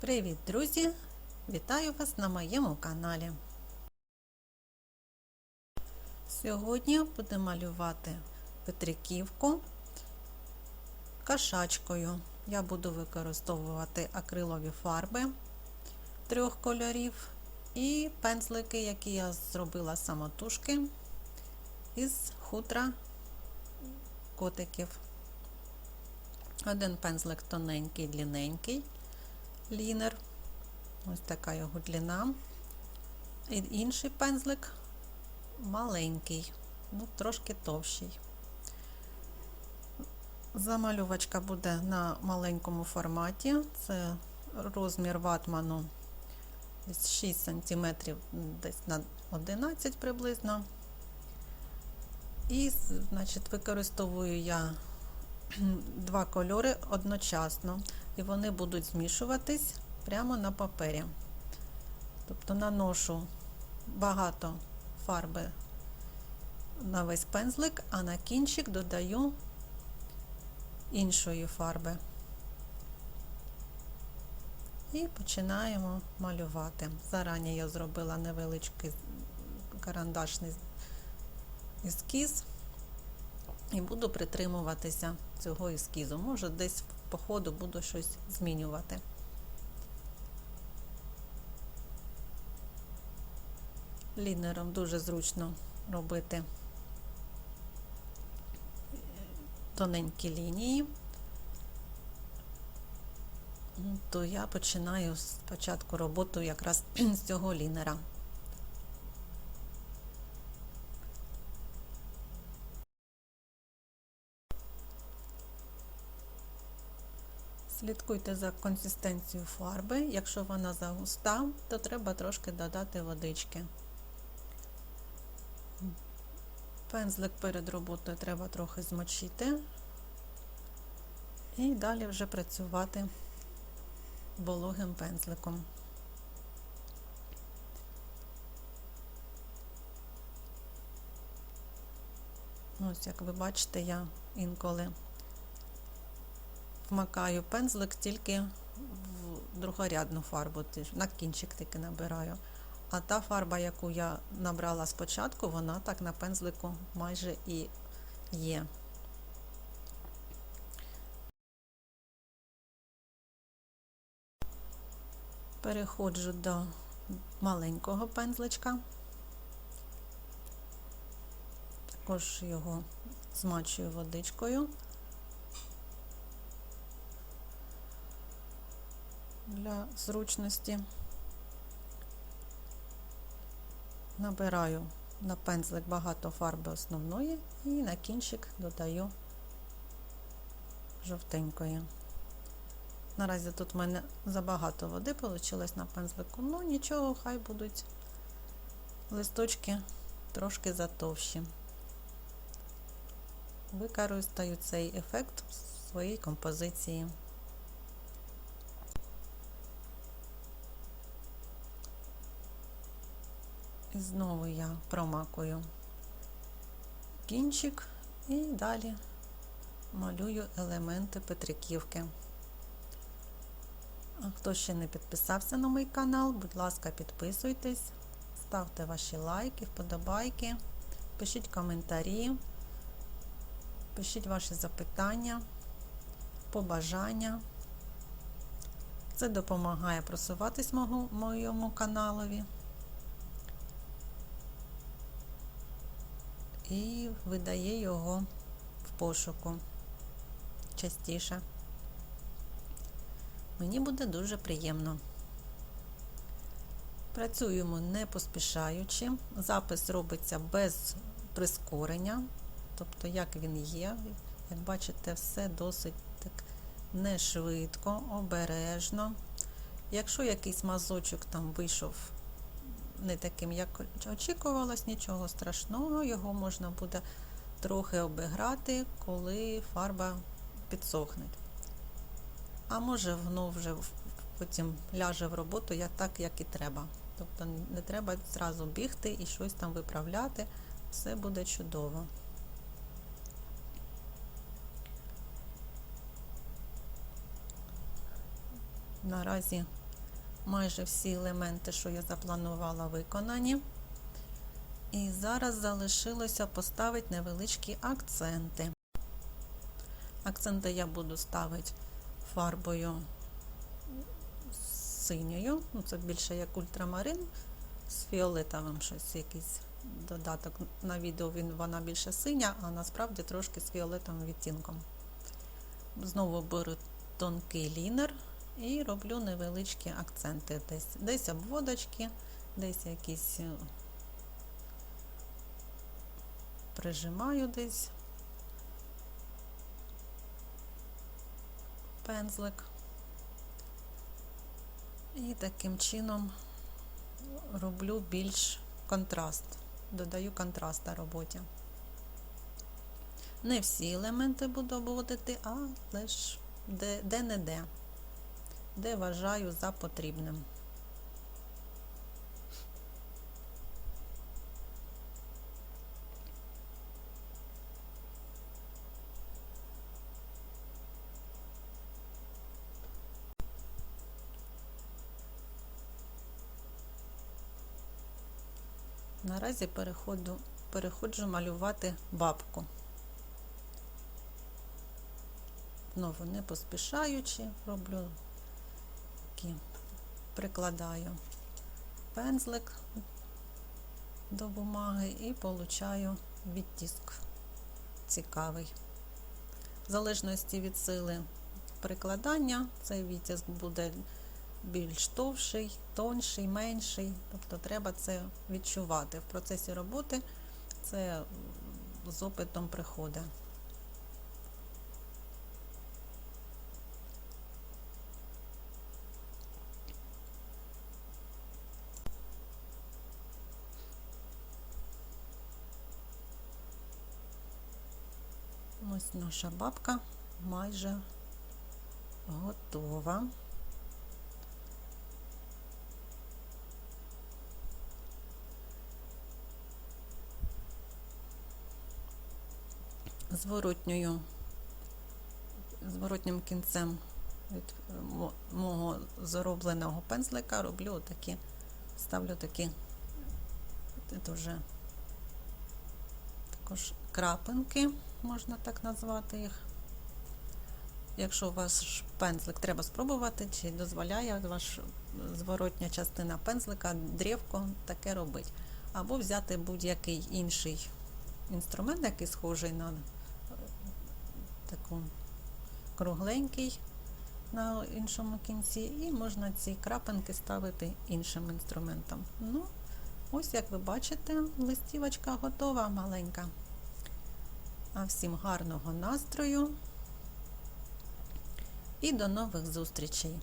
Привіт, друзі! Вітаю вас на моєму каналі. Сьогодні будемо малювати Петриківку кашачкою. Я буду використовувати акрилові фарби трьох кольорів і пензлики, які я зробила самотужки із хутра котиків. Один пензлик тоненький, длинненький лінер. Ось така його длина. І інший пензлик маленький, ну трошки товщий. Замалювачка буде на маленькому форматі. Це розмір ватману 6 см, десь на 11 приблизно. І, значить, використовую я два кольори одночасно, і вони будуть змішуватись прямо на папері. Тобто наношу багато фарби на весь пензлик, а на кінчик додаю іншої фарби. І починаємо малювати. Зарані я зробила невеличкий карандашний ескіз і буду притримуватися цього ескізу. Може, десь по ходу буду щось змінювати. Лінером дуже зручно робити тоненькі лінії, то я починаю спочатку роботу якраз з цього лінера. Слідкуйте за консистенцією фарби. Якщо вона загуста, то треба трошки додати водички. Пензлик перед роботою треба трохи змочити і далі вже працювати вологим пензликом. Ось, як ви бачите, я інколи вмикаю пензлик тільки в другорядну фарбу, на кінчик тільки набираю. А та фарба, яку я набрала спочатку, вона так на пензлику майже і є. Переходжу до маленького пензличка, також його змачую водичкою. Для зручності. Набираю на пензлик багато фарби основної і на кінчик додаю жовтенької. Наразі тут в мене забагато води вийшло на пензлику, ну нічого, хай будуть листочки трошки затовщі. Використаю цей ефект в своїй композиції. Знову я промакую кінчик і далі малюю елементи Петриківки. А хто ще не підписався на мій канал, будь ласка, підписуйтесь, ставте ваші лайки, вподобайки, пишіть коментарі, пишіть ваші запитання, побажання. Це допомагає просуватись моєму каналові. І видає його в пошуку частіше. Мені буде дуже приємно. Працюємо не поспішаючи, запис робиться без прискорення, тобто, як він є, як бачите, все досить так не швидко, обережно. Якщо якийсь мазочок там вийшов не таким, як очікувалось, нічого страшного, його можна буде трохи обіграти, коли фарба підсохне. А може воно вже потім ляже в роботу як так, як і треба. Тобто не треба зразу бігти і щось там виправляти, все буде чудово. Наразі майже всі елементи, що я запланувала, виконані. І зараз залишилося поставити невеличкі акценти. Акценти я буду ставити фарбою синьою, ну це більше як ультрамарин, з фіолетовим щось якийсь додаток. На відео він, вона більше синя, а насправді трошки з фіолетовим відтінком. Знову беру тонкий лінер і роблю невеличкі акценти. Десь, десь обводочки, десь якісь е, прижимаю десь пензлик. І таким чином роблю більш контраст, додаю контраст на роботі. Не всі елементи буду обводити, а лише де-не-де, де вважаю за потрібним. Наразі переходу, переходжу малювати бабку. Знову не поспішаючи, роблю такі, прикладаю пензлик до бумаги і получаю відтиск цікавий. В залежності від сили прикладання, цей відтиск буде більш товший, тонший, менший. Тобто треба це відчувати. В процесі роботи це з опитом приходить. Ось наша бабка майже готова. Зворотньою, зворотнім кінцем від мого заробленого пензлика роблю такі, ставлю такі дуже також крапинки, можна так назвати їх. Якщо ваш пензлик треба спробувати, чи дозволяє ваша зворотня частина пензлика, дрівко таке робить. Або взяти будь-який інший інструмент, який схожий на е, таку кругленький на іншому кінці, і можна ці крапинки ставити іншим інструментом. Ну, ось як ви бачите, листівочка готова маленька. А всім гарного настрою і до нових зустрічей!